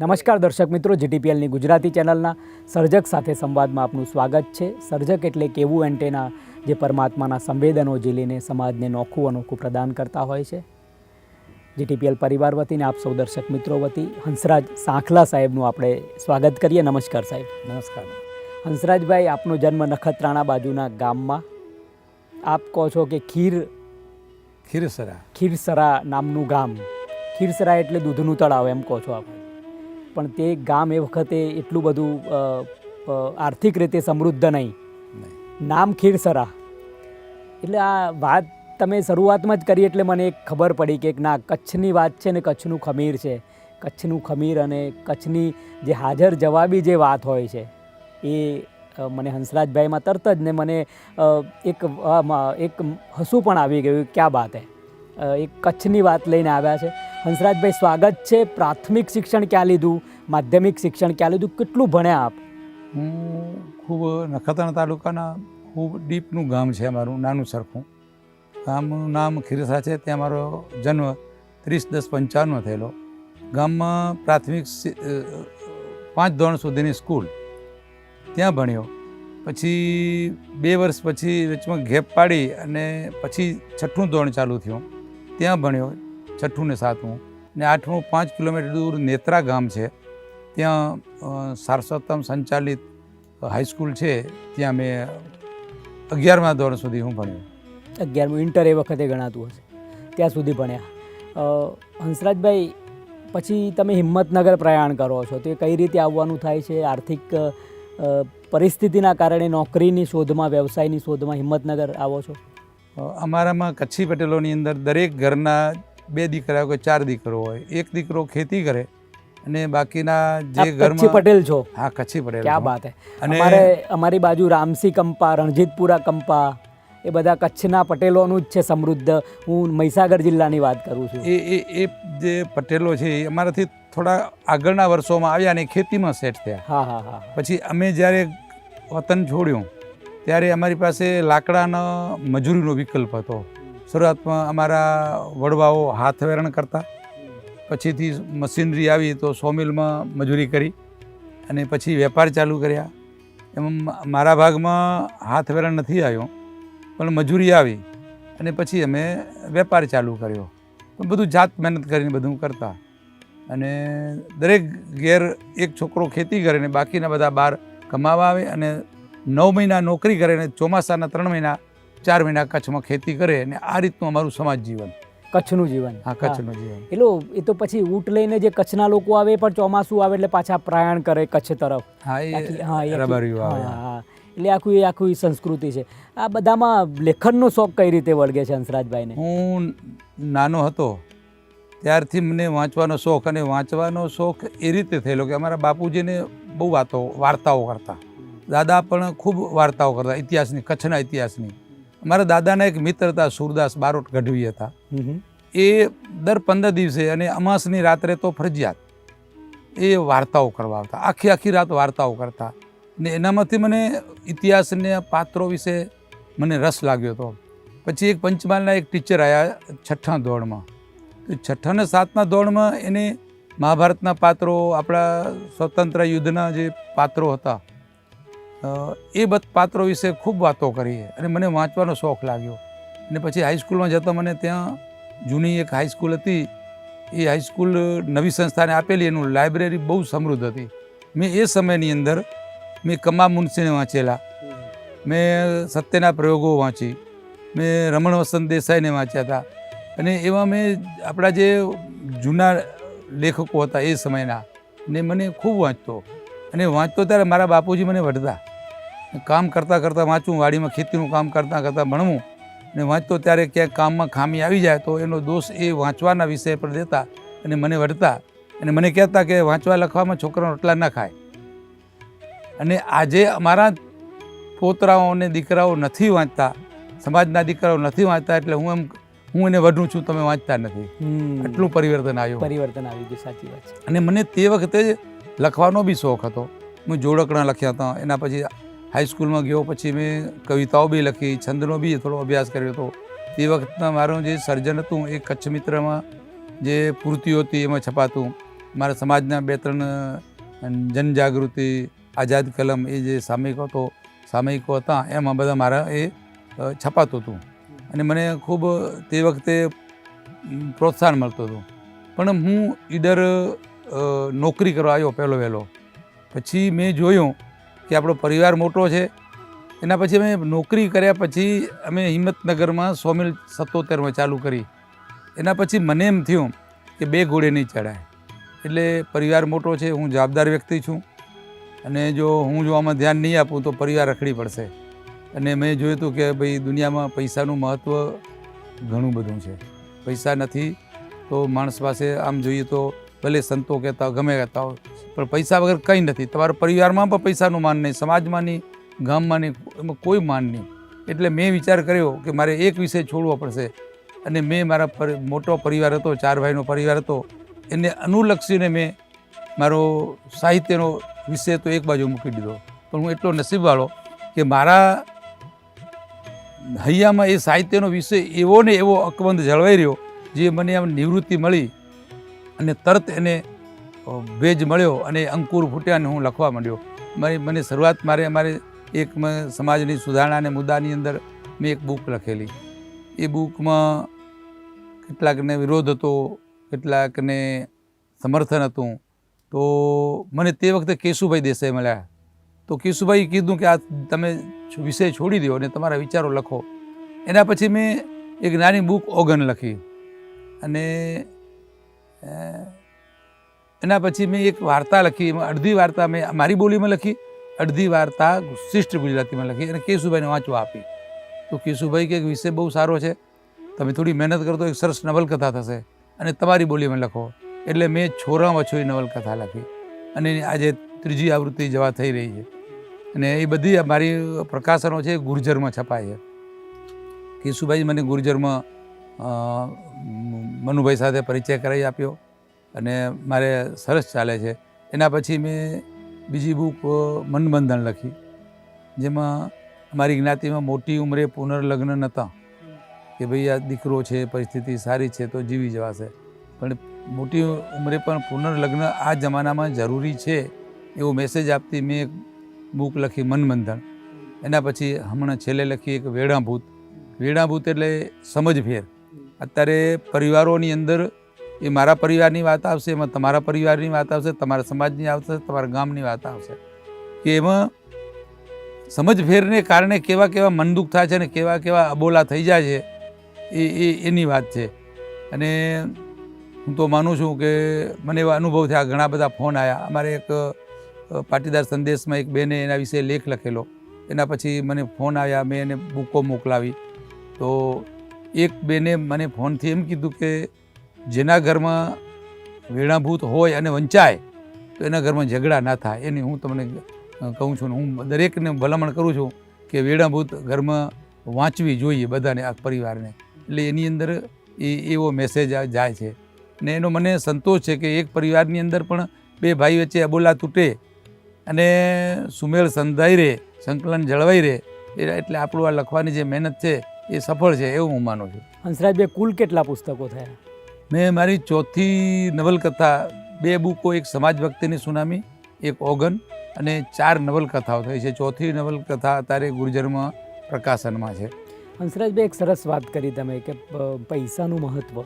નમસ્કાર દર્શક મિત્રો જીટીપીએલની ગુજરાતી ચેનલના સર્જક સાથે સંવાદમાં આપનું સ્વાગત છે. સર્જક એટલે કેવું એન્ટેના જે પરમાત્માના સંવેદનો ઝીલીને સમાજને નોખું અનોખું પ્રદાન કરતા હોય છે? જીટીપીએલ પરિવાર વતીને આપ સૌ દર્શક મિત્રો વતી હંસરાજ સાંખલા સાહેબનું આપણે સ્વાગત કરીએ. નમસ્કાર સાહેબ. નમસ્કાર. હંસરાજભાઈ આપનો જન્મ નખત્રાણા બાજુના ગામમાં. આપ કહો છો કે ખીર ખીરસરા. ખીરસરા નામનું ગામ. ખીરસરા એટલે દૂધનું તળાવ એમ કહો છો આપણે પણ તે ગામ એ વખતે એટલું બધું આર્થિક રીતે સમૃદ્ધ નહીં. નામ ખીરસરા. એટલે આ વાત તમે શરૂઆતમાં જ કરી એટલે મને એક ખબર પડી કે ના કચ્છની વાત છે ને કચ્છનું ખમીર છે. કચ્છનું ખમીર અને કચ્છની જે હાજર જવાબી જે વાત હોય છે એ મને હંસરાજભાઈમાં તરત જ ને મને એક એક હસું પણ આવી ગયું ક્યાં વાત હે? એક કચ્છની વાત લઈને આવ્યા છે. હંસરાજભાઈ, સ્વાગત છે. પ્રાથમિક શિક્ષણ ક્યાં લીધું? માધ્યમિક શિક્ષણ ક્યાં લીધું? કેટલું ભણ્યા આપ? હું ખૂબ નખત્રાણા તાલુકાના ખૂબ ડીપનું ગામ છે અમારું, નાનું સરખું. ગામનું નામ ખીરસા છે, ત્યાં મારો જન્મ ત્રીસ દસ પંચાવનમાં થયેલો. ગામમાં પ્રાથમિક પાંચ ધોરણ સુધીની સ્કૂલ ત્યાં ભણ્યો. પછી બે વર્ષ પછી વચમાં ગેપ પાડી અને પછી છઠ્ઠું ધોરણ ચાલુ થયું. ત્યાં ભણ્યો છઠ્ઠું ને સાતમું. ને આઠમું પાંચ કિલોમીટર દૂર નેત્રા ગામ છે. ત્યાં સારસ્વતમ સંચાલિત હાઈસ્કૂલ છે. ત્યાં મેં અગિયારમા ધોરણ સુધી હું ભણ્યો. અગિયારમું ઇન્ટર એ વખતે ગણાતું હશે. ત્યાં સુધી ભણ્યા. હંસરાજભાઈ, પછી તમે હિંમતનગર પ્રયાણ કરો છો. તો એ કઈ રીતે આવવાનું થાય છે? આર્થિક પરિસ્થિતિના કારણે નોકરીની શોધમાં, વ્યવસાયની શોધમાં હિંમતનગર આવો છો? અમારામાં કચ્છી પટેલોની અંદર દરેક ઘરના બે દીકરા કે ચાર દીકરો હોય. એક દીકરો ખેતી કરે અને બાકીના જે કચ્છી ઘરમાં પટેલ છો? હા કચ્છી પટેલ ક્યાં વાત હે? અને અમારે અમારી બાજુ રામસી કંપા રણજીતપુરા કંપા એ બધા કચ્છના પટેલોનું જ છે સમૃદ્ધ. હું મહીસાગર જિલ્લાની વાત કરું છું. એ એ એ જે પટેલો છે એ અમારાથી થોડા આગળના વર્ષોમાં આવ્યા અને ખેતીમાં સેટ થયા. હા હા હા. પછી અમે જ્યારે વતન છોડ્યું ત્યારે અમારી પાસે લાકડાનો મજૂરીનો વિકલ્પ હતો. શરૂઆતમાં અમારા વડવાઓ હાથ વેરણ કરતા. પછીથી મશીનરી આવી તો સોમિલમાં મજૂરી કરી અને પછી વેપાર ચાલુ કર્યા. એમાં મારા ભાગમાં હાથ વેરણ નથી આવ્યો, પણ મજૂરી આવી અને પછી અમે વેપાર ચાલુ કર્યો. પણ બધું જાત મહેનત કરીને બધું કરતા. અને દરેક ઘેર એક છોકરો ખેતી કરે ને બાકીના બધા બહાર કમાવા આવે અને નવ મહિના નોકરી કરે અને ચોમાસાના ત્રણ મહિના ચાર મહિના કચ્છમાં ખેતી કરે અને આ રીતનું અમારું સમાજ જીવન. કચ્છનું જીવન. હા કચ્છનું જીવન. એટલે એ તો પછી ઊંટ લઈને જે કચ્છના લોકો આવે એ પણ ચોમાસું આવે એટલે પાછા પ્રયાણ કરે કચ્છ તરફ. હા એ હા. એટલે આખું એ આખું સંસ્કૃતિ છે. આ બધામાં લેખનનો શોખ કઈ રીતે વળગે છે હંસરાજભાઈને? હું નાનો હતો ત્યારથી મને વાંચવાનો શોખ અને વાંચવાનો શોખ એ રીતે થયેલો કે અમારા બાપુજીને બહુ વાતો વાર્તાઓ કરતા. દાદા પણ ખૂબ વાર્તાઓ કરતા ઇતિહાસની કચ્છના ઇતિહાસની. મારા દાદાના એક મિત્ર હતા સુરદાસ બારોટ ગઢવી હતા. એ દર પંદર દિવસે અને અમાસની રાત્રે તો ફરજિયાત એ વાર્તાઓ કરવા આવતા આખી આખી રાત વાર્તાઓ કરતા. ને એનામાંથી મને ઇતિહાસને પાત્રો વિશે મને રસ લાગ્યો હતો પછી એક પંચમહાલના એક ટીચર આવ્યા છઠ્ઠા ધોરણમાં તો છઠ્ઠા ને સાતમા ધોરણમાં એને મહાભારતના પાત્રો આપણા સ્વતંત્ર યુદ્ધના જે પાત્રો હતા એ બધ પાત્રો વિશે ખૂબ વાતો કરી અને મને વાંચવાનો શોખ લાગ્યો. અને પછી હાઈસ્કૂલમાં જતા મને ત્યાં જૂની એક હાઈસ્કૂલ હતી. એ હાઈસ્કૂલ નવી સંસ્થાને આપેલી, એનું લાઇબ્રેરી બહુ સમૃદ્ધ હતી. મેં એ સમયની અંદર મેં કમા મુનશીને વાંચેલા. મેં સત્યના પ્રયોગો વાંચી. મેં રમણ વસંત દેસાઈને વાંચ્યા હતા. અને એવા મેં આપણા જે જૂના લેખકો હતા એ સમયના, ને મને ખૂબ વાંચતો. અને વાંચતો ત્યારે મારા બાપુજી મને વઢતા. કામ કરતાં કરતાં વાંચવું વાડીમાં ખેતીનું કામ કરતાં કરતાં ભણવું અને વાંચતો ત્યારે ક્યાંક કામમાં ખામી આવી જાય તો એનો દોષ એ વાંચવાના વિષય પર દેતા અને મને વળતા અને મને કહેતા કે વાંચવા લખવામાં છોકરાઓ રોટલા ના ખાય. અને આજે અમારા પોતરાઓ અને દીકરાઓ નથી વાંચતા સમાજના દીકરાઓ નથી વાંચતા એટલે હું એમ હું એને વઢું છું તમે વાંચતા નથી. એટલું આટલું પરિવર્તન આવ્યું. પરિવર્તન આવી ગયું સાચી વાત છે. અને મને તે વખતે જ લખવાનો બી શોખ હતો. હું જોડકણા લખ્યા હતા એના પછી હાઈસ્કૂલમાં ગયો પછી મેં કવિતાઓ બી લખી, છંદનો બી થોડો અભ્યાસ કર્યો હતો તે વખતના મારું જે સર્જન હતું, એ કચ્છ મિત્રમાં જે પૂર્તિઓ હતી એમાં છપાતું. મારા સમાજના બે ત્રણ જનજાગૃતિ, આઝાદ કલમ એ જે સામયિકો હતો, સામયિકો હતા, એમાં બધા મારા એ છપાતું હતું. અને મને ખૂબ તે વખતે પ્રોત્સાહન મળતું હતું. પણ હું ઈડર નોકરી કરવા આવ્યો પહેલો વહેલો. પછી મેં જોયું કે આપણો પરિવાર મોટો છે, એના પછી અમે નોકરી કર્યા પછી અમે હિંમતનગરમાં સોમિલ સત્તોતેરમાં ચાલુ કરી. એના પછી મને એમ થયું કે બે ઘોડે નહીં ચડાય એટલે પરિવાર મોટો છે, હું જવાબદાર વ્યક્તિ છું અને જો હું જો આમાં ધ્યાન નહીં આપું તો પરિવાર રખડી પડશે. અને મેં જોયું હતું કે ભાઈ દુનિયામાં પૈસાનું મહત્ત્વ ઘણું બધું છે. પૈસા નથી તો માણસ પાસે આમ જોઈએ તો ભલે સંતો કહેતા હોય, ગમે કહેતા હોય પણ પૈસા વગર કંઈ નથી. તમારા પરિવારમાં પણ પૈસાનું માન નહીં સમાજમાં નહીં ગામમાં નહીં એમાં કોઈ માન નહીં. એટલે મેં વિચાર કર્યો કે મારે એક વિષય છોડવો પડશે. અને મેં મારા મોટો પરિવાર હતો ચાર ભાઈનો પરિવાર હતો એને અનુલક્ષીને મેં મારો સાહિત્યનો વિષય તો એક બાજુ મૂકી દીધો. પણ હું એટલો નસીબવાળો કે મારા હૈયામાં એ સાહિત્યનો વિષય એવો ને એવો અકબંધ જળવાઈ રહ્યો જે મને આમ નિવૃત્તિ મળી. અને તરત એને ભેજ મળ્યો અને અંકુર ફૂટ્યા અને હું લખવા માંડ્યો. મારી, મને શરૂઆત મારે મારે એક સમાજની સુધારણા અને મુદ્દાની અંદર મેં એક બુક લખેલી. એ બુકમાં કેટલાકને વિરોધ હતો, કેટલાકને સમર્થન હતું. તો મને તે વખતે કેશુભાઈ દેસાઈ મળ્યા. તો કેશુભાઈ કીધું કે આ તમે વિષય છોડી દો અને તમારા વિચારો લખો. એના પછી મેં એક નાની બુક ઓગન લખી. અને એના પછી મેં એક વાર્તા લખી, એમાં અડધી વાર્તા મેં મારી બોલીમાં લખી, અડધી વાર્તા શિષ્ટ ગુજરાતીમાં લખી અને કેશુભાઈને વાંચવા આપી. તો કેશુભાઈ કે વિષય બહુ સારો છે. તમે થોડી મહેનત કરો તો એક સરસ નવલકથા થશે અને તમારી બોલીમાં લખો. એટલે મેં છોરા વછોઈ નવલકથા લખી અને આજે ત્રીજી આવૃત્તિ જવા થઈ રહી છે. અને એ બધી મારી પ્રકાશનો છે, ગુર્જરમાં છપાય છે. કેશુભાઈ મને ગુર્જરમાં મનુભાઈ સાથે પરિચય કરાવી આપ્યો અને મારે સરસ ચાલે છે. એના પછી મેં બીજી બુક મનબંધન લખી, જેમાં મારી જ્ઞાતિમાં મોટી ઉંમરે પુનર્લગ્ન નહોતા કે ભાઈ આ દીકરો છે, પરિસ્થિતિ સારી છે, તો જીવી જવાશે. પણ મોટી ઉંમરે પણ પુનર્લગ્ન આ જમાનામાં જરૂરી છે એવો મેસેજ આપતી મેં એક બુક લખી, મનબંધન. એના પછી હમણાં છેલ્લે લખી એક વેડાભૂત વેડાભૂત એટલે સમજફેર. અત્યારે પરિવારોની અંદર એ મારા પરિવારની વાત આવશે, એમાં તમારા પરિવારની વાત આવશે, તમારા સમાજની આવશે, તમારા ગામની વાત આવશે. કે એમાં સમજફેરને કારણે કેવા કેવા મન દુઃખ થાય છે અને કેવા કેવા અબોલા થઈ જાય છે, એ એ, એની વાત છે. અને હું તો માનું છું કે મને એવા અનુભવ થયા, ઘણા બધા ફોન આવ્યા અમારે એક પાટીદાર સંદેશમાં એક બેને એના વિશે લેખ લખેલો. એના પછી મને ફોન આવ્યા, મેં એને બુકો મોકલાવી. તો એક બેને મને ફોનથી એમ કીધું કે જેના ઘરમાં વેણાભૂત હોય અને વંચાય, તો એના ઘરમાં ઝઘડા ના થાય. એની હું તમને કહું છું ને, હું દરેકને ભલામણ કરું છું કે વેણાભૂત ઘરમાં વાંચવી જોઈએ બધાને, આ પરિવારને. એટલે એની અંદર એ એવો મેસેજ જાય છે. ને એનો મને સંતોષ છે કે એક પરિવારની અંદર પણ બે ભાઈ વચ્ચે અબોલા તૂટે અને સુમેળ સંધાઈ રહે, સંકલન જળવાઈ રહે. એટલે આપણું આ લખવાની જે મહેનત છે એ સફળ છે એવું હું માનું છું. હંસરાજભાઈ કુલ કેટલા પુસ્તકો થયા? મેં મારી ચોથી નવલકથા બે બુકો એક સમાજ ભક્તિની સુનામી એક ઓગન અને ચાર નવલકથાઓ થઈ છે. ચોથી નવલકથા અત્યારે ગુર્જરમાં પ્રકાશનમાં છે. હંસરાજભાઈ એક સરસ વાત કરી તમે કે પૈસાનું મહત્ત્વ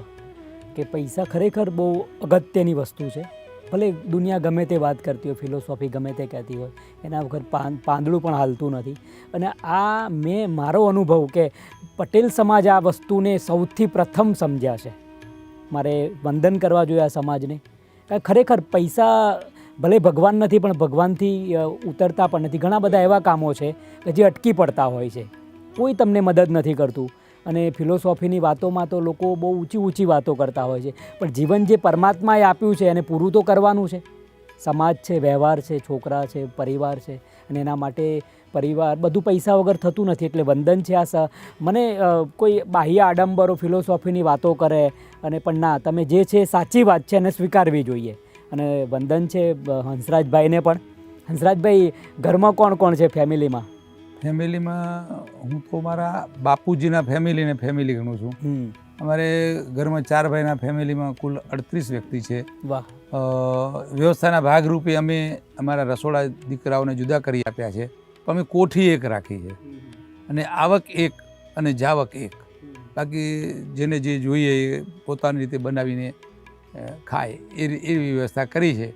કે પૈસા ખરેખર બહુ અગત્યની વસ્તુ છે. ભલે દુનિયા ગમે તે વાત કરતી હોય ફિલોસોફી ગમે તે કહેતી હોય, એના વગર પાન પાંદડું પણ હાલતું નથી. અને આ મેં મારો અનુભવ કે પટેલ સમાજ આ વસ્તુને સૌથી પ્રથમ સમજ્યા છે. મારે વંદન કરવા જોઈએ આ સમાજને. ખરેખર પૈસા ભલે ભગવાન નથી, પણ ભગવાનથી ઉતરતા પણ નથી. ઘણા બધા એવા કામો છે કે જે અટકી પડતા હોય છે. કોઈ તમને મદદ નથી કરતું. અને ફિલોસોફીની વાતોમાં તો લોકો બહુ ઊંચી ઊંચી વાતો કરતા હોય છે. પણ જીવન જે પરમાત્માએ આપ્યું છે એને પૂરું તો કરવાનું છે. સમાજ છે, વ્યવહાર છે, છોકરા છે, પરિવાર છે અને એના માટે પરિવાર, બધું પૈસા વગર થતું નથી એટલે વંદન છે આ સ. મને કોઈ બાહ્ય આડંબરો ફિલોસોફીની વાતો કરે અને પણ ના, તમે જે છે સાચી વાત છે એને સ્વીકારવી જોઈએ. અને વંદન છે હંસરાજભાઈને પણ. હંસરાજભાઈ, ઘરમાં કોણ કોણ છે ફેમિલીમાં ફેમિલીમાં હું તો મારા બાપુજીના ફેમિલીને ફેમિલી ગણું છું. અમારે ઘરમાં ચાર ભાઈના ફેમિલીમાં કુલ અડત્રીસ વ્યક્તિ છે. વાહ. વ્યવસ્થાના ભાગરૂપે અમે અમારા રસોડા દીકરાઓને જુદા કરી આપ્યા છે. અમે કોઠી એક રાખી છે. અને આવક એક અને જાવક એક. બાકી જેને જે જોઈએ એ પોતાની રીતે બનાવીને ખાય. એ એવી વ્યવસ્થા કરી છે.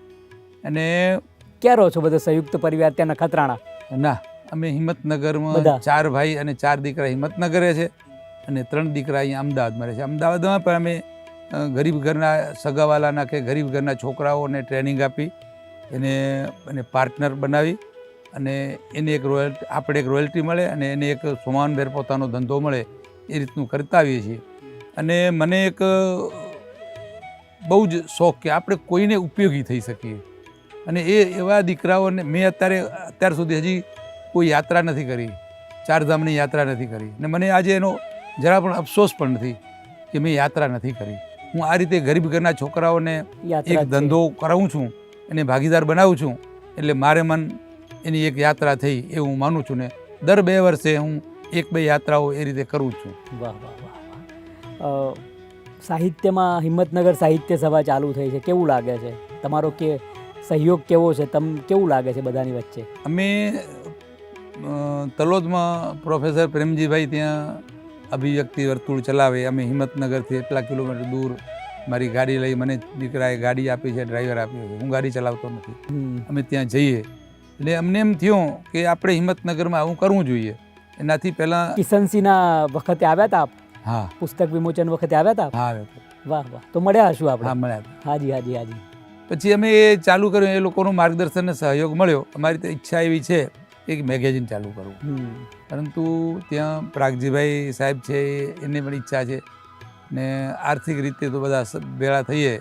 અને ક્યાં રહો છો બધા સંયુક્ત પરિવાર ત્યાં નખત્રાણા ના. અમે હિંમતનગરમાં ચાર ભાઈ અને ચાર દીકરા હિંમતનગરે છે અને ત્રણ દીકરા અહીંયા અમદાવાદમાં રહે છે. અમદાવાદમાં પણ અમે ગરીબ ઘરના સગાવાલાના કે ગરીબ ઘરના છોકરાઓને ટ્રેનિંગ આપી એને એને પાર્ટનર બનાવી અને એને એક રોયલ્ટી આપણે એક રોયલ્ટી મળે અને એને એક સોમાનભેર પોતાનો ધંધો મળે એ રીતનું કરતા આવીએ છીએ. અને મને એક બહુ જ શોખ કે આપણે કોઈને ઉપયોગી થઈ શકીએ. અને એ એવા દીકરાઓને મેં અત્યારે અત્યાર સુધી હજી કોઈ યાત્રા નથી કરી ચારધામની યાત્રા નથી કરી. ને મને આજે એનો જરા પણ અફસોસ પણ નથી કે મેં યાત્રા નથી કરી. હું આ રીતે ગરીબ ઘરના છોકરાઓને એક ધંધો કરાવું છું એને ભાગીદાર બનાવું છું એટલે મારે મન એની એક યાત્રા થઈ એવું હું માનું છું ને દર બે વર્ષે હું એક બે યાત્રાઓ એ રીતે કરું છું. વાહ વાહ વાહ સાહિત્યમાં હિંમતનગર સાહિત્ય સભા ચાલુ થઈ છે. કેવું લાગે છે? તમારો કે સહયોગ કેવો છે? તમ કેવું લાગે છે બધાની વચ્ચે? અમે તલોદમાં પ્રોફેસર પ્રેમજીભાઈ ત્યાં અભિવ્યક્તિ વર્તુળ ચલાવે. અમે હિંમતનગરથી એટલા કિલોમીટર દૂર મારી ગાડી લઈ મને દીકરાએ ગાડી આપી છે ડ્રાઈવર આપ્યો છે. હું ગાડી ચલાવતો નથી. અમે ત્યાં જઈએ. એટલે અમને એમ થયું કે આપણે હિંમતનગરમાં આવું કરવું જોઈએ. એનાથી પહેલાં કિશનસિંહના વખતે આવ્યા હતા આપ? હા. પુસ્તક વિમોચન વખતે આવ્યા હતા હા વાહ વાહ. તો મળ્યા હશું હા મળ્યા હાજી હાજી હાજી. પછી અમે એ ચાલુ કર્યું. એ લોકોનું માર્ગદર્શન અને સહયોગ મળ્યો. અમારી તો ઈચ્છા એવી છે એક મેગેઝિન ચાલુ કરવું. પરંતુ ત્યાં પ્રાગજીભાઈ સાહેબ છે એની પણ ઈચ્છા છે. ને આર્થિક રીતે તો બધા ભેળા થઈએ.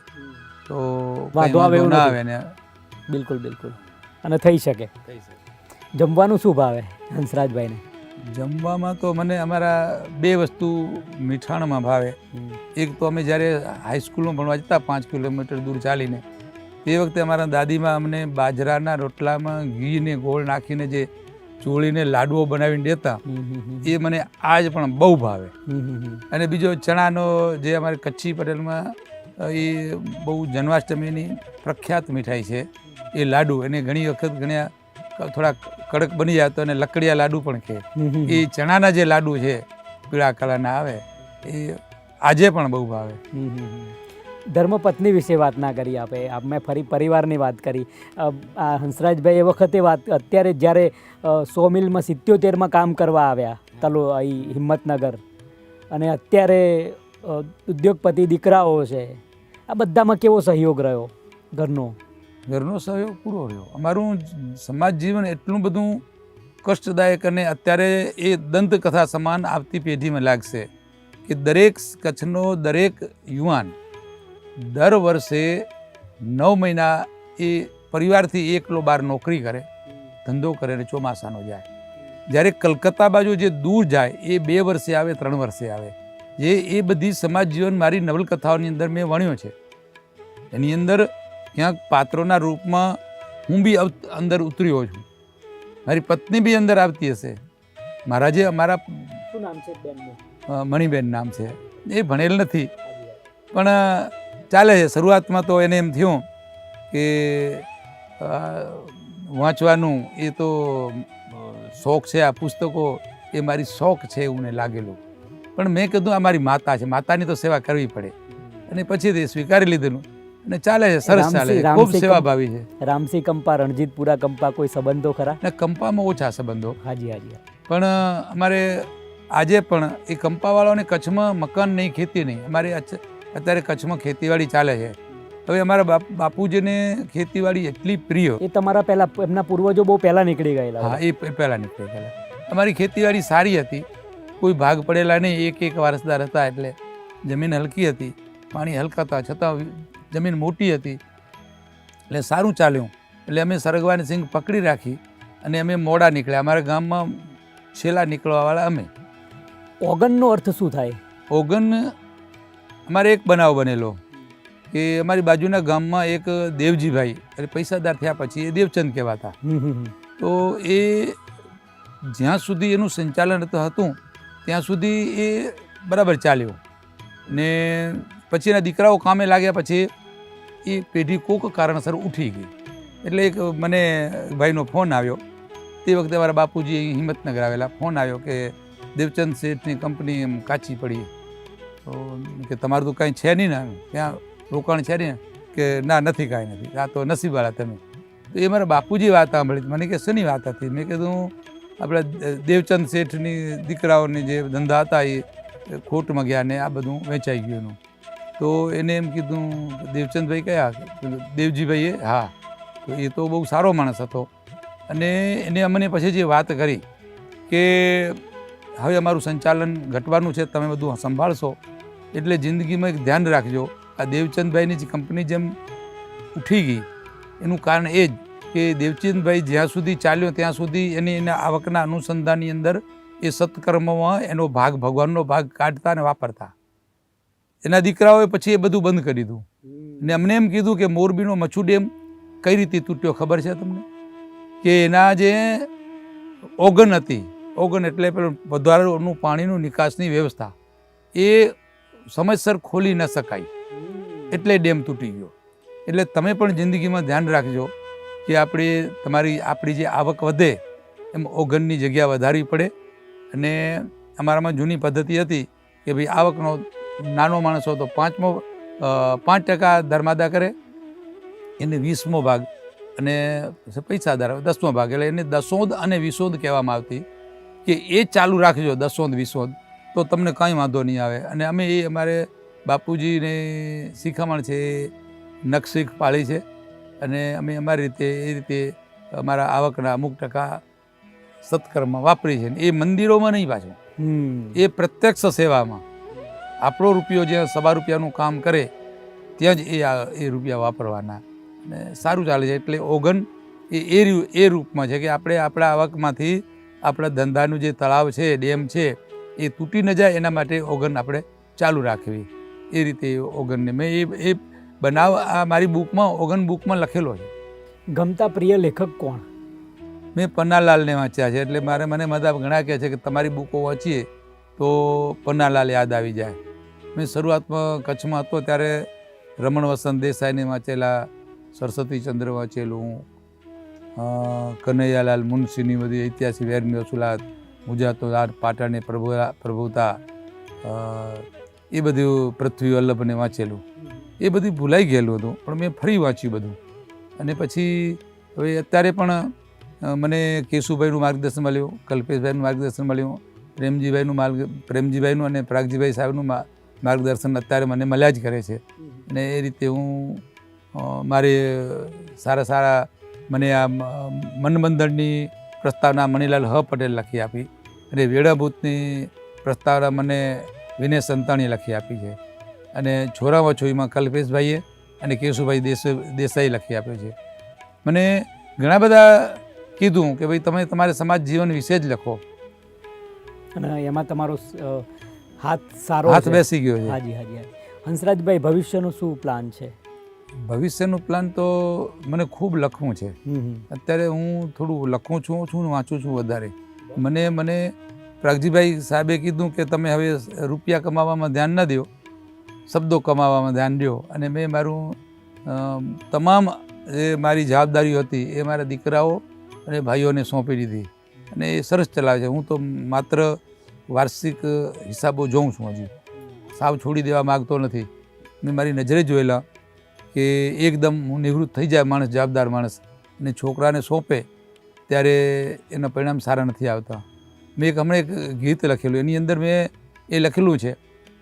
તો વાંધો આવે એવું ના આવે ને. બિલકુલ બિલકુલ. અને થઈ શકે. થઈ શકે. જમવાનું શું ભાવે હંસરાજભાઈને? જમવામાં તો મને અમારા બે વસ્તુ મીઠાણમાં ભાવે. એક તો અમે જ્યારે હાઈસ્કૂલમાં ભણવા જતા પાંચ કિલોમીટર દૂર ચાલીને તે વખતે અમારા દાદીમાં અમને બાજરાના રોટલામાં ઘી ને ગોળ નાખીને જે ચોળીને લાડુઓ બનાવીને દેતા એ મને આજ પણ બહુ ભાવે. અને બીજો ચણાનો જે અમારે કચ્છી પટેલમાં એ બહુ જન્માષ્ટમીની પ્રખ્યાત મીઠાઈ છે એ લાડુ. એને ઘણી વખત ઘણા થોડા કડક બની જાય તો એને લકડિયા લાડુ પણ કહે. એ ચણાના જે લાડુ છે પીળા કલરના આવે એ આજે પણ બહુ ભાવે. ધર્મપત્ની વિશે વાત ના કરી આપે. આપ મેં ફરી પરિવારની વાત કરી. આ હંસરાજભાઈ એ વખતે વાત, અત્યારે જ્યારે સો મિલમાં સિત્યોતેરમાં કામ કરવા આવ્યા, તલો અહીં હિંમતનગર. અને અત્યારે ઉદ્યોગપતિ દીકરાઓ છે. આ બધામાં કેવો સહયોગ રહ્યો ઘરનો? ઘરનો સહયોગ પૂરો રહ્યો. અમારું સમાજ જીવન એટલું બધું કષ્ટદાયક અને અત્યારે એ દંતકથા સમાન આવતી પેઢીમાં લાગશે કે દરેક કચ્છનો દરેક યુવાન દર વર્ષે નવ મહિના એ પરિવારથી એકલો બહાર નોકરી કરે ધંધો કરે અને ચોમાસાનો જાય. જ્યારે કલકત્તા બાજુ જે દૂર જાય એ બે વર્ષે આવે ત્રણ વર્ષે આવે. જે એ બધી સમાજ જીવન મારી નવલકથાઓની અંદર મેં વણ્યો છે. એની અંદર ક્યાંક પાત્રોના રૂપમાં હું બી અંદર ઉતર્યો છું. મારી પત્ની બી અંદર આવતી હશે. મારા જે અમારા શું નામ છે મણિબેન નામ છે. એ ભણેલ નથી. પણ ચાલે છે. શરૂઆતમાં તો એને એમ થયું કે વાંચવાનું એ તો શોખ છે આ પુસ્તકો એ મારી શોખ છે એવું મને લાગેલું. પણ મેં કીધું આ મારી માતા છે. માતાની તો સેવા કરવી પડે. અને પછી તે સ્વીકારી લીધેલું. અને ચાલે છે સરસ ચાલે છે. ખૂબ સેવા ભાવી છે. રામસિંહ કંપા રણજીતપુરા કંપા કોઈ સંબંધો ખરા? અને કંપામાં ઓછા સંબંધો. હાજી હાજી પણ અમારે આજે પણ એ કંપાવાળાઓને કચ્છમાં મકાન નહીં ખેતી નહીં. અમારે અત્યારે કચ્છમાં ખેતીવાડી ચાલે છે. હવે અમારા બાપ બાપુજીને ખેતીવાડી એટલી પ્રિય. એ તમારા પહેલા એમના પૂર્વજો બહુ પહેલા નીકળી ગયેલા હા એ પહેલા પહેલાં નીકળી ગયેલા. અમારી ખેતીવાડી સારી હતી. કોઈ ભાગ પડેલા નહીં એક એક વારસદાર હતા એટલે જમીન હલકી હતી. પાણી હલકાતા છતાં જમીન મોટી હતી. એટલે સારું ચાલ્યું. એટલે અમે સરગવાની સિંગ પકડી રાખી અને અમે મોડા નીકળ્યા. અમારા ગામમાં છેલ્લા નીકળવાવાળા અમે. ઓગનનો અર્થ શું થાય? ઓગન અમારે એક બનાવ બનેલો. કે અમારી બાજુના ગામમાં એક દેવજીભાઈ એટલે પૈસાદાર થયા પછી એ દેવચંદ કહેવાતા. તો એ જ્યાં સુધી એનું સંચાલન હતું ત્યાં સુધી એ બરાબર ચાલ્યો. ને પછી એના દીકરાઓ કામે લાગ્યા પછી એ પેઢી કોક કારણસર ઉઠી ગઈ. એટલે એક મને ભાઈનો ફોન આવ્યો. તે વખતે મારા બાપુજી હિંમતનગર આવેલા. ફોન આવ્યો કે દેવચંદ શેઠની કંપની એમ કાચી પડી. કે તમારું તો કાંઈ છે નહીં ને ત્યાં રોકાણ છે ને કે ના, નથી કાંઈ નથી. આ તો નસીબવાળા તમે. તો એ મારા બાપુજી વાત સાંભળી મને કે, શેની વાત હતી? મેં કીધું આપણા દેવચંદ શેઠની દીકરાઓની જે ધંધા હતા એ ખોટમાં ગયા ને આ બધું વેચાઈ ગયું એનું. તો એને એમ કીધું, દેવચંદભાઈ કયા? દેવજીભાઈએ. હા. તો એ તો બહુ સારો માણસ હતો. અને એને અમને પછી જે વાત કરી કે, હવે અમારું સંચાલન ઘટવાનું છે, તમે બધું સંભાળશો. એટલે જિંદગીમાં એક ધ્યાન રાખજો. આ દેવચંદભાઈની જે કંપની જેમ ઉઠી ગઈ એનું કારણ એ જ કે દેવચંદભાઈ જ્યાં સુધી ચાલ્યો ત્યાં સુધી એની એના આવકના અનુસંધાનની અંદર એ સત્કર્મમાં એનો ભાગ ભગવાનનો ભાગ કાઢતા અને વાપરતા. એના દીકરાઓએ પછી એ બધું બંધ કરી દીધું. અને અમને એમ કીધું કે મોરબીનો મચ્છુ ડેમ કઈ રીતે તૂટ્યો ખબર છે તમને? કે એના જે ઓગન હતી ઓગન એટલે પેલું વધારાનું પાણીનું નિકાસની વ્યવસ્થા એ સમયસર ખોલી ન શકાય. એટલે ડેમ તૂટી ગયો. એટલે તમે પણ જિંદગીમાં ધ્યાન રાખજો કે આપણે તમારી, આપણી જે આવક વધે એમ ઓગનની જગ્યા વધારવી પડે. અને અમારામાં જૂની પદ્ધતિ હતી કે ભાઈ આવકનો નાનો માણસ હોય તો પાંચમો પાંચ ટકા ધર્માદા કરે, એને વીસમો ભાગ અને પૈસા ધરાવે દસમો ભાગ. એટલે એને દસોદ અને વિસોદ કહેવામાં આવતી કે એ ચાલુ રાખજો, દસોદ, વિસોદ. તો તમને કાંઈ વાંધો નહીં આવે. અને અમે એ અમારે બાપુજીને શિખામણ છે એ નકશીખ પાળી છે. અને અમે અમારી રીતે એ રીતે અમારા આવકના અમુક ટકા સત્કર્મમાં વાપરી છે. એ મંદિરોમાં નહીં પાછું. એ પ્રત્યક્ષ સેવામાં. આપણો રૂપિયો જ્યાં સવા રૂપિયાનું કામ કરે ત્યાં જ એ એ રૂપિયા વાપરવાના. અને સારું ચાલે છે. એટલે ઓગન એ એ રૂ- એ રૂપમાં છે કે આપણે આપણા આવકમાંથી આપણા ધંધાનું જે તળાવ છે ડેમ છે એ તૂટી ન જાય એના માટે ઓગન આપણે ચાલુ રાખવી. એ રીતે એ ઓગનને મેં એ એ બનાવ આ મારી બુકમાં ઓગન બુકમાં લખેલો છે. ગમતા પ્રિય લેખક કોણ? મેં પન્નાલાલને વાંચ્યા છે એટલે મારે મને મદા ઘણા કહે છે કે તમારી બુકો વાંચીએ તો પન્નાલાલ યાદ આવી જાય. મેં શરૂઆતમાં કચ્છમાં હતો ત્યારે રમણ વસંત દેસાઈને વાંચેલા સરસ્વતી ચંદ્ર વાંચેલું કનૈયાલાલ મુનશીની બધી ઐતિહાસિક વેરની વસુલાત ગુજરાતો આર પાટણની પ્રભુ પ્રભુતા એ બધું પૃથ્વી વલ્લભને વાંચેલું. એ બધું ભૂલાઈ ગયેલું હતું, પણ મેં ફરી વાંચ્યું બધું. અને પછી હવે અત્યારે પણ મને કેશુભાઈનું માર્ગદર્શન મળ્યું, કલ્પેશભાઈનું માર્ગદર્શન મળ્યું, પ્રેમજીભાઈનું માર્ગ, પ્રેમજીભાઈનું અને પ્રાગજીભાઈ સાહેબનું માર્ગદર્શન અત્યારે મને મળ્યા જ કરે છે. અને એ રીતે હું મારે સારા સારા મને આ મનબંધનની પ્રસ્તાવના મણિલાલ હ. પટેલ લખી આપી. અને વેળાભૂતની પ્રસ્તાવના મને વિનય સંતાણીએ લખી આપી છે. અને છોરામાં છોઈમાં કલ્પેશભાઈએ અને કેશુભાઈ દેશ દેસાઈ લખી આપ્યો છે. મને ઘણા બધા કીધું કે ભાઈ તમે તમારે સમાજ જીવન વિશે જ લખો. અને એમાં તમારો હાથ સારો હાથ બેસી ગયો છે. હાજી હાજી. હંસરાજભાઈ ભવિષ્યનું શું પ્લાન છે? ભવિષ્યનું પ્લાન તો મને ખૂબ લખવું છે. અત્યારે હું થોડું લખું છું છું વાંચું છું વધારે. મને મને પ્રાગજીભાઈ સાહેબે કીધું કે તમે હવે રૂપિયા કમાવામાં ધ્યાન ન દો, શબ્દો કમાવામાં ધ્યાન દો. અને મેં મારું તમામ જે મારી જવાબદારીઓ હતી એ મારા દીકરાઓ અને ભાઈઓને સોંપી દીધી. અને એ સરસ ચલાવે છે. હું તો માત્ર વાર્ષિક હિસાબો જોઉં છું હજી. સાવ છોડી દેવા માગતો નથી. મેં મારી નજરે જોયેલા કે એકદમ હું નિવૃત્ત થઈ જાય માણસ, જવાબદાર માણસ. અને છોકરાને સોંપે ત્યારે એના પરિણામ સારા નથી આવતા. મેં એક હમણાં એક ગીત લખેલું એની અંદર મેં એ લખેલું છે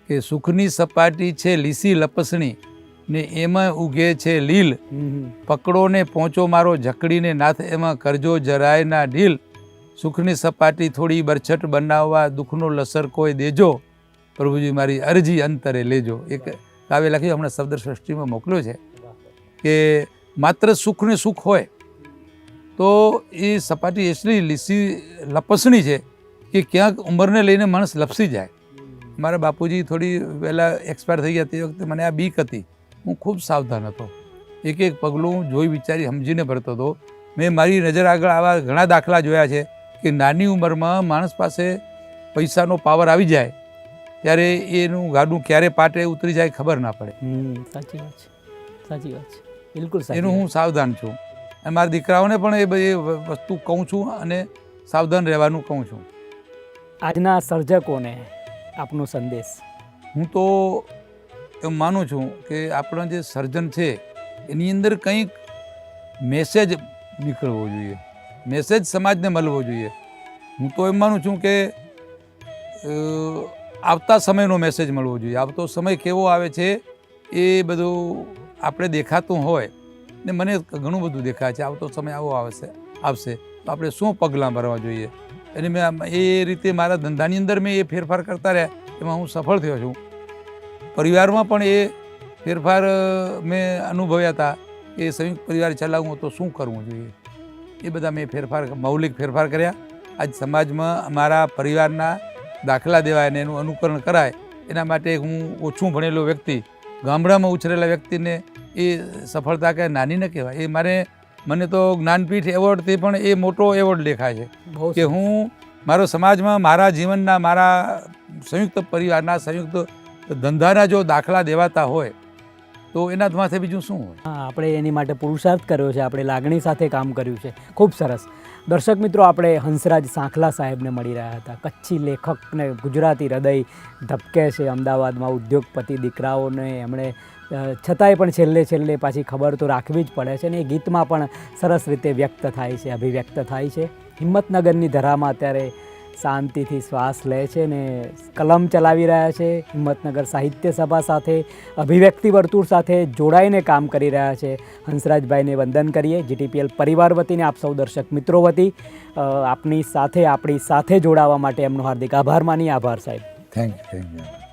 કે સુખની સપાટી છે લીસી લપસણી ને એમાં ઉગે છે લીલ. હમ. હમ. પકડો ને પહોંચો મારો જકડીને નાથ એમાં કરજો જરાય ના ઢીલ. સુખની સપાટી થોડી બરછટ બનાવવા દુઃખનો લસર કોઈ દેજો. પ્રભુજી મારી અરજી અંતરે લેજો. એક કાવ્ય લખ્યું હમણાં શબ્દ સૃષ્ટિમાં મોકલ્યો છે કે માત્ર સુખ ને સુખ હોય તો એ સપાટી એટલી લીસી લપસણી છે કે ક્યાંક ઉંમરને લઈને માણસ લપસી જાય. મારા બાપુજી થોડી પહેલાં એક્સપાયર થઈ ગયા તે વખતે મને આ બીક હતી. હું ખૂબ સાવધાન હતો. એક એક પગલું હું જોઈ વિચારી સમજીને ભરતો હતો. મેં મારી નજર આગળ આવા ઘણા દાખલા જોયા છે કે નાની ઉંમરમાં માણસ પાસે પૈસાનો પાવર આવી જાય ત્યારે એનું ગાડું ક્યારે પાટે ઉતરી જાય ખબર ના પડે. સાચી વાત છે. સાચી વાત છે. બિલકુલ એનું હું સાવધાન છું. અને મારા દીકરાઓને પણ એ બધી વસ્તુ કહું છું અને સાવધાન રહેવાનું કહું છું. આજના સર્જકોને આપનો સંદેશ. હું તો એમ માનું છું કે આપણો જે સર્જન છે એની અંદર કંઈક મેસેજ નીકળવો જોઈએ. મેસેજ સમાજને મળવો જોઈએ. હું તો એમ માનું છું કે આવતા સમયનો મેસેજ મળવો જોઈએ. આવતો સમય કેવો આવે છે એ બધું આપણે દેખાતું હોય. ને મને ઘણું બધું દેખાય છે. આવતો સમય આવો આવશે આવશે. તો આપણે શું પગલાં ભરવા જોઈએ? એટલે મેં એ રીતે મારા ધંધાની અંદર મેં એ ફેરફાર કરતા રહ્યા. એમાં હું સફળ થયો છું. પરિવારમાં પણ એ ફેરફાર મેં અનુભવ્યા હતા કે સંયુક્ત પરિવાર ચલાવવું તો શું કરવું જોઈએ? એ બધા મેં ફેરફાર, મૌલિક ફેરફાર કર્યા. આજ સમાજમાં અમારા પરિવારના દાખલા દેવાય અને એનું અનુકરણ કરાય. એના માટે હું ઓછું ભણેલો વ્યક્તિ, ગામડામાં ઉછરેલા વ્યક્તિને એ સફળતા કે નાની ન કહેવાય. એ મારે મને તો જ્ઞાનપીઠ એવોર્ડથી પણ એ મોટો એવોર્ડ દેખાય છે. કે હું મારો સમાજમાં મારા જીવનના મારા સંયુક્ત પરિવારના સંયુક્ત ધંધાના જો દાખલા દેવાતા હોય તો એના માથે બીજું શું હોય? હા આપણે એની માટે પુરુષાર્થ કર્યો છે. આપણે લાગણી સાથે કામ કર્યું છે. ખૂબ સરસ. દર્શક મિત્રો આપણે હંસરાજ સાંખલા સાહેબને મળી રહ્યા હતા. કચ્છી લેખકને ગુજરાતી હૃદય ધબકે છે. અમદાવાદમાં ઉદ્યોગપતિ દીકરાઓને એમણે છતાંય પણ છેલ્લે છેલ્લે પાછી ખબર તો રાખવી જ પડે છે ને એ ગીતમાં પણ સરસ રીતે વ્યક્ત થાય છે, અભિવ્યક્ત થાય છે. હિંમતનગરની ધરામાં અત્યારે શાંતિથી શ્વાસ લે છે ને કલમ ચલાવી રહ્યા છે. હિંમતનગર સાહિત્ય સભા સાથે, અભિવ્યક્તિ વર્તુળ સાથે જોડાઈને કામ કરી રહ્યા છે. હંસરાજભાઈને વંદન કરીએ. જીટીપીએલ પરિવાર વતીને આપ સૌ દર્શક મિત્રો વતી આપની સાથે, આપણી સાથે જોડાવા માટે એમનો હાર્દિક આભાર. માની આભાર સાહેબ. Thank you thank you